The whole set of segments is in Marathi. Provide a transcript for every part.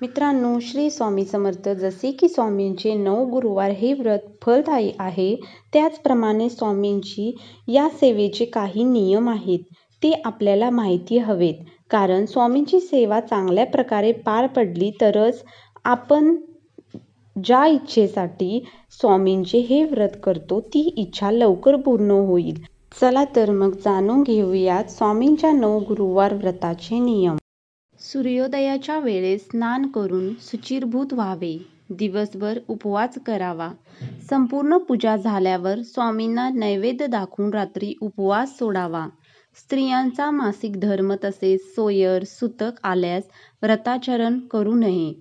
मित्रांनो श्री स्वामी समर्थ जसे की स्वामींचे नऊ गुरुवार हे व्रत फलदायी आहे त्याचप्रमाणे स्वामींची या सेवेचे काही नियम आहेत ते आपल्याला माहिती हवेत. कारण स्वामींची सेवा चांगल्या प्रकारे पार पडली तरच आपण ज्या इच्छेसाठी स्वामींचे हे व्रत करतो ती इच्छा लवकर पूर्ण होईल. चला तर मग जाणून घेऊयात स्वामींच्या नऊ गुरुवार व्रताचे नियम. सूर्योदयाच्या वेळेस स्नान करून शुचिर्भूत व्हावे. दिवसभर उपवास करावा. संपूर्ण पूजा झाल्यावर स्वामींना नैवेद्य दाखवून रात्री उपवास सोडावा. स्त्रियांचा मासिक धर्म तसेच सोयर सुतक आल्यास व्रताचरण करू नये.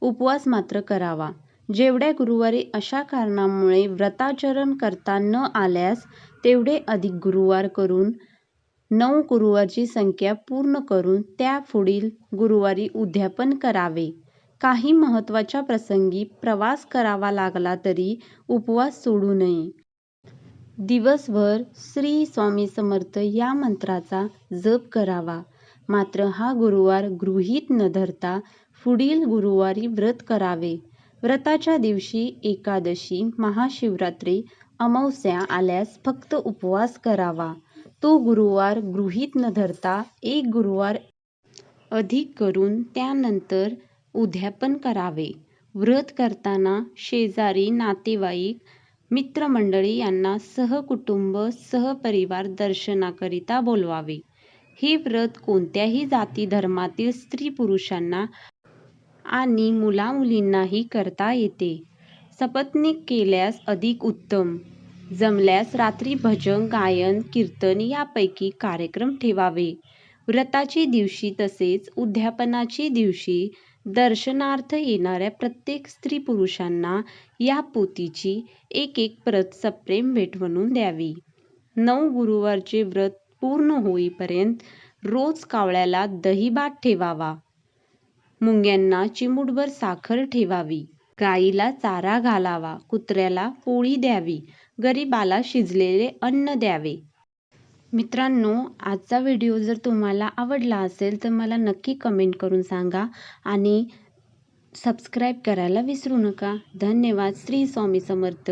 उपवास मात्र करावा. जेवढ्या गुरुवारी अशा कारणामुळे व्रताचरण करता न आल्यास तेवढे अधिक गुरुवार करून नऊ गुरुवारची संख्या पूर्ण करून त्या पुढील गुरुवारी उद्यापन करावे. काही महत्त्वाच्या प्रसंगी प्रवास करावा लागला तरी उपवास सोडू नये. दिवसभर श्री स्वामी समर्थ या मंत्राचा जप करावा. मात्र हा गुरुवार गृहीत न धरता पुढील गुरुवारी व्रत करावे. व्रताच्या दिवशी एकादशी महाशिवरात्री अमावस्या आल्यास फक्त उपवास करावा. तो गुरुवार गृहीत न धरता एक गुरुवार अधिक करून त्यानंतर उद्यापन करावे. व्रत करताना शेजारी नातेवाईक मित्रमंडळी यांना सहकुटुंब सहपरिवार दर्शनाकरिता बोलवावे. हे व्रत कोणत्याही जाती धर्मातील स्त्री पुरुषांना आणि मुलामुलींनाही करता येते. सपत्नीक केल्यास अधिक उत्तम. जमल्यास रात्री भजन गायन कीर्तन यापैकी कार्यक्रम ठेवावे. व्रताची दिवशी तसेच उद्यापनाची दिवशी दर्शनार्थ येणाऱ्या प्रत्येक स्त्री पुरुषांना या पोथीची एक एक प्रत सप्रेम भेट म्हणून द्यावी. नऊ गुरुवारचे व्रत पूर्ण होईपर्यंत रोज कावळ्याला दहीभात ठेवावा. मुंग्यांना चिमूटभर साखर ठेवावी. गाईला चारा घालावा. कुत्र्याला पोळी द्यावी. गरिबाला शिजलेले अन्न द्यावे. मित्रांनो आजचा व्हिडिओ जर तुम्हाला आवडला असेल तर मला नक्की कमेंट करून सांगा आणि सबस्क्राईब करायला विसरू नका. धन्यवाद. श्री स्वामी समर्थ.